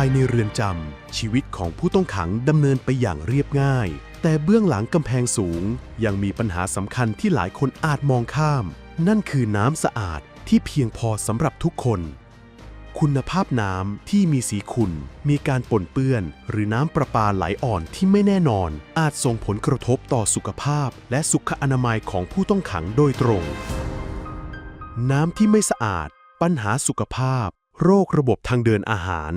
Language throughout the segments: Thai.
ายในเรือนจำชีวิตของผู้ต้องขังดำเนินไปอย่างเรียบง่าย แต่เบื้องหลังกำแพงสูง ยังมีปัญหาสำคัญที่หลายคนอาจมองข้าม นั่นคือน้ำสะอาดที่เพียงพอสำหรับทุกคน คุณภาพน้ำที่มีสีขุ่น มีการปนเปื้อน หรือน้ำประปาไหลอ่อนที่ไม่แน่นอน อาจส่งผลกระทบต่อสุขภาพ และสุขอนามัยของผู้ต้องขังโดยตรง น้ำที่ไม่สะอาด ปัญหาสุขภาพ โรคระบบทางเดินอาหาร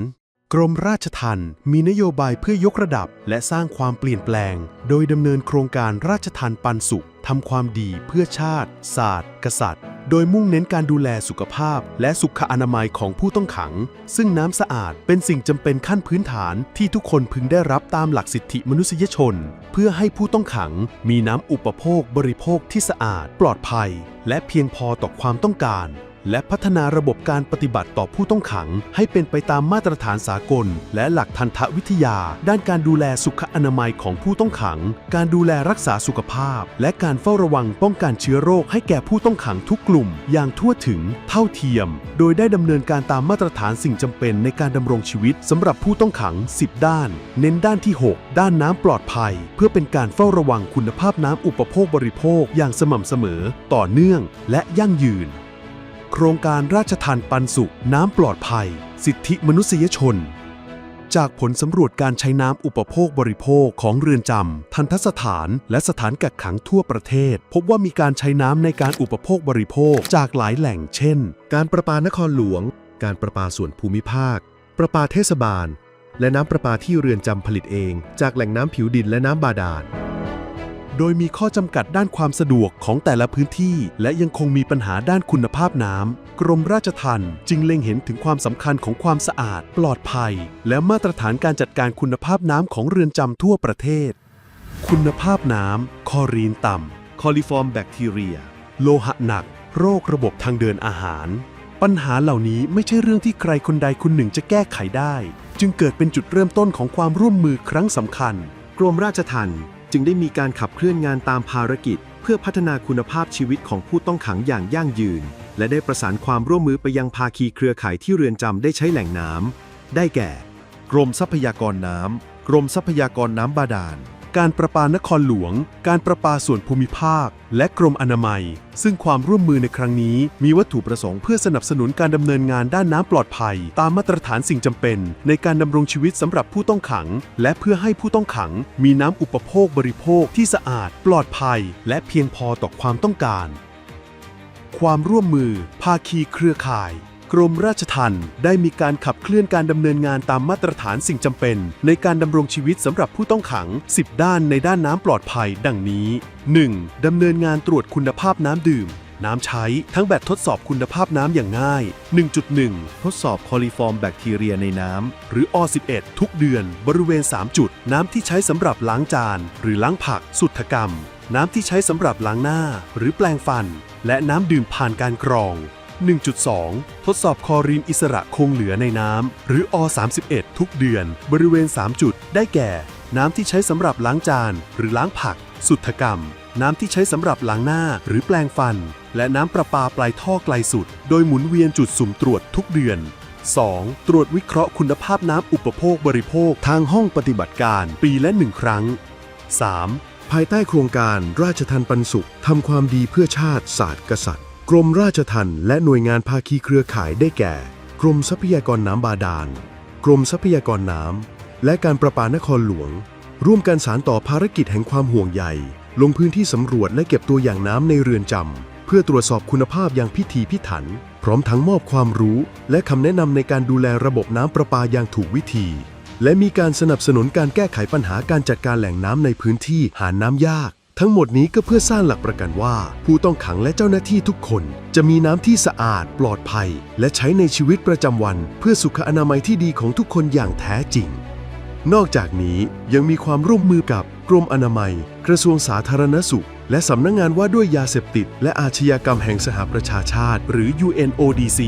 กรมราชทัณฑ์มีนโยบายเพื่อยกระดับ และสร้างความเปลี่ยนแปลง โดยดำเนินโครงการราชทัณฑ์ปันสุขทำความดีเพื่อชาติ ศาสตร์ กษัตริย์ โดยมุ่งเน้นการดูแลสุขภาพ และสุขอนามัยของผู้ต้องขัง ซึ่งน้ำสะอาดเป็นสิ่งจำเป็นขั้นพื้นฐานที่ทุกคนพึงได้รับตามหลักสิทธิมนุษยชน เพื่อให้ผู้ต้องขังมีน้ำอุปโภคบริโภคที่สะอาด ปลอดภัย และเพียงพอต่อความต้องการ และพัฒนาระบบการปฏิบัติต่อผู้ต้องขัง ให้เป็นไปตามมาตรฐานสากล และหลักทันตวิทยา ด้านการดูแลสุขอนามัยของผู้ต้องขัง การดูแลรักษาสุขภาพ และการเฝ้าระวังป้องกันเชื้อโรคให้แก่ผู้ต้องขังทุกกลุ่ม อย่างทั่วถึง เท่าเทียม โดยได้ดำเนินการตามมาตรฐานสิ่งจำเป็นในการดำรงชีวิตสำหรับผู้ต้องขัง 10 ด้าน เน้นด้านที่ 6 ด้านน้ำปลอดภัย เพื่อเป็นการเฝ้าระวังคุณภาพน้ำอุปโภคบริโภคอย่างสม่ำเสมอ ต่อเนื่อง และยั่งยืน ครงการราชทานปันสุขน้ำปลอดภัย สิทธิมนุษยชน จากผลสำรวจการใช้น้ำอุปโภคบริโภคของเรือนจำทันทสถาน และสถานกักขังทั่วประเทศ พบว่ามีการใช้น้ำในการอุปโภคบริโภคจากหลายแหล่ง เช่น การประปานครหลวง การประปาส่วนภูมิภาค ประปาเทศบาล และน้ำประปาที่เรือนจำผลิตเอง จากแหล่งน้ำผิวดินและน้ำบาดาล โดยมีข้อจำกัดด้านความสะดวกของแต่ละพื้นที่ และยังคงมีปัญหาด้านคุณภาพน้ำ กรมราชทัณฑ์จึงเล็งเห็นถึงความสำคัญของความสะอาด ปลอดภัย และมาตรฐานการจัดการคุณภาพน้ำของเรือนจำทั่วประเทศ คุณภาพน้ำคอรีนต่ำคอลิฟอร์มแบคทีเรีย โลหะหนัก โรคระบบทางเดินอาหาร ปัญหาเหล่านี้ไม่ใช่เรื่องที่ใครคนใดคนหนึ่งจะแก้ไขได้ จึงเกิดเป็นจุดเริ่มต้นของความร่วมมือครั้งสำคัญ กรมราชทัณฑ์ จึงได้มีการขับเคลื่อนงานตามภารกิจ เพื่อพัฒนาคุณภาพชีวิตของผู้ต้องขังอย่างยั่งยืน และได้ประสานความร่วมมือไปยังภาคีเครือข่ายที่เรือนจำได้ใช้แหล่งน้ำได้แก่ กรมทรัพยากรน้ำกรมทรัพยากรน้ำบาดาล การประปานครหลวง การประปาส่วนภูมิภาค และกรมอนามัย ซึ่งความร่วมมือในครั้งนี้ มีวัตถุประสงค์เพื่อสนับสนุนการดำเนินงานด้านน้ำปลอดภัย ตามมาตรฐานสิ่งจำเป็น ในการดำรงชีวิตสำหรับผู้ต้องขัง และเพื่อให้ผู้ต้องขัง มีน้ำอุปโภคบริโภคที่สะอาด ปลอดภัย และเพียงพอต่อความต้องการ ความร่วมมือ ภาคีเครือข่าย กรมราชทัณฑ์ได้มีการขับเคลื่อนการดำเนินงานตามมาตรฐานสิ่งจำเป็น ในการดำรงชีวิตสำหรับผู้ต้องขัง 10 ด้านในด้านน้ำปลอดภัย ดังนี้ 1. ดำเนินงานตรวจคุณภาพน้ำดื่ม น้ำใช้ทั้งแบบทดสอบคุณภาพน้ำอย่างง่าย 1.1 ทดสอบคอลิฟอร์มแบคทีเรียในน้ำ หรือ O11 ทุกเดือน บริเวณ 3 จุด น้ำที่ใช้สำหรับล้างจาน หรือล้างผัก สุทธกรรม น้ำที่ใช้สำหรับล้างหน้า หรือแปลงฟัน และน้ำดื่มผ่านการกรอง 1.2 ทดสอบคอรีนอิสระคงเหลือในน้ำ หรือ O31 ทุกเดือน บริเวณ 3 จุด ได้แก่ น้ำที่ใช้สำหรับล้างจาน หรือล้างผัก สุทธกรรม น้ำที่ใช้สำหรับล้างหน้าหรือแปลงฟัน และน้ำประปาปลายท่อไกลสุด โดยหมุนเวียนจุดสุ่มตรวจทุกเดือน 2. ตรวจวิเคราะห์คุณภาพน้ำอุปโภคบริโภคทางห้องปฏิบัติการปีละหนึ่งครั้ง 3. ภายใต้โครงการราชทันปันสุขทำความดีเพื่อชาติศาสตร์กษัตริย์ กรมราชทัณฑ์และหน่วยงานภาคีเครือข่ายได้แก่ กรมทรัพยากรน้ำบาดาล กรมทรัพยากรน้ำ และการประปานครหลวง ร่วมกันสารต่อภารกิจแห่งความห่วงใย ลงพื้นที่สำรวจและเก็บตัวอย่างน้ำในเรือนจำ เพื่อตรวจสอบคุณภาพอย่างพิถีพิถัน พร้อมทั้งมอบความรู้ และคำแนะนำในการดูแลระบบน้ำประปาอย่างถูกวิธี และมีการสนับสนุนการแก้ไขปัญหาการจัดการแหล่งน้ำในพื้นที่หาน้ำยาก ทั้งหมดนี้ก็เพื่อสร้างหลักประกันว่า ผู้ต้องขังและเจ้าหน้าที่ทุกคน จะมีน้ำที่สะอาด ปลอดภัย และใช้ในชีวิตประจำวัน เพื่อสุขอนามัยที่ดีของทุกคนอย่างแท้จริง นอกจากนี้ยังมีความร่วมมือกับกรมอนามัย กระทรวงสาธารณสุข และสำนักงงานว่าด้วยยาเสพติด และอาชญากรรมแห่งสหประชาชาติ หรือ UNODC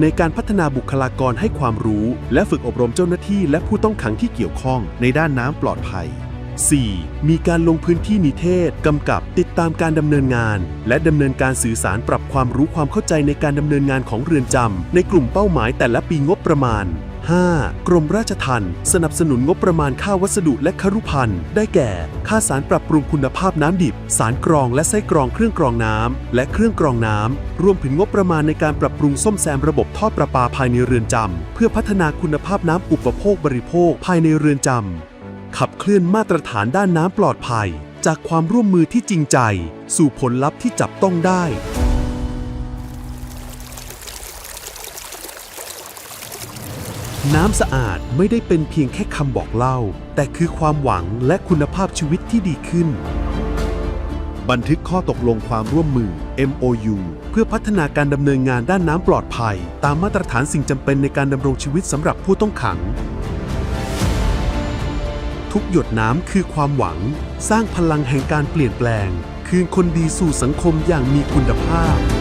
ในการพัฒนาบุคลากรให้ความรู้ และฝึกอบรมเจ้าหน้าที่ และผู้ต้องขังที่เกี่ยวข้องในด้านน้ำปลอดภัย 4. มีการลงพื้นที่นิเทศ กำกับติดตามการดำเนินงาน และดำเนินการสื่อสารปรับความรู้ความเข้าใจในการดำเนินงานของเรือนจำในกลุ่มเป้าหมายแต่ละปีงบประมาณ 5. กรมราชทัณฑ์สนับสนุนงบประมาณค่าวัสดุและครุภัณฑ์ ได้แก่ ค่าสารปรับปรุงคุณภาพน้ำดิบ สารกรองและไส้กรองเครื่องกรองน้ำ และเครื่องกรองน้ำ รวมถึงงบประมาณในการปรับปรุงซ่อมแซมระบบท่อประปาภายในเรือนจำ เพื่อพัฒนาคุณภาพน้ำอุปโภคบริโภคภายในเรือนจำ ขับเคลื่อนมาตรฐานด้านน้ำปลอดภัย จากความร่วมมือที่จริงใจ สู่ผลลัพธ์ที่จับต้องได้ น้ำสะอาดไม่ได้เป็นเพียงแค่คำบอกเล่า แต่คือความหวังและคุณภาพชีวิตที่ดีขึ้น บันทึกข้อตกลงความร่วมมือ MOU เพื่อพัฒนาการดำเนินงานด้านน้ำปลอดภัย ตามมาตรฐานสิ่งจำเป็นในการดำรงชีวิตสำหรับผู้ต้องขัง ทุกหยดน้ำคือความหวัง สร้างพลังแห่งการเปลี่ยนแปลง คืนคนดีสู่สังคมอย่างมีคุณภาพ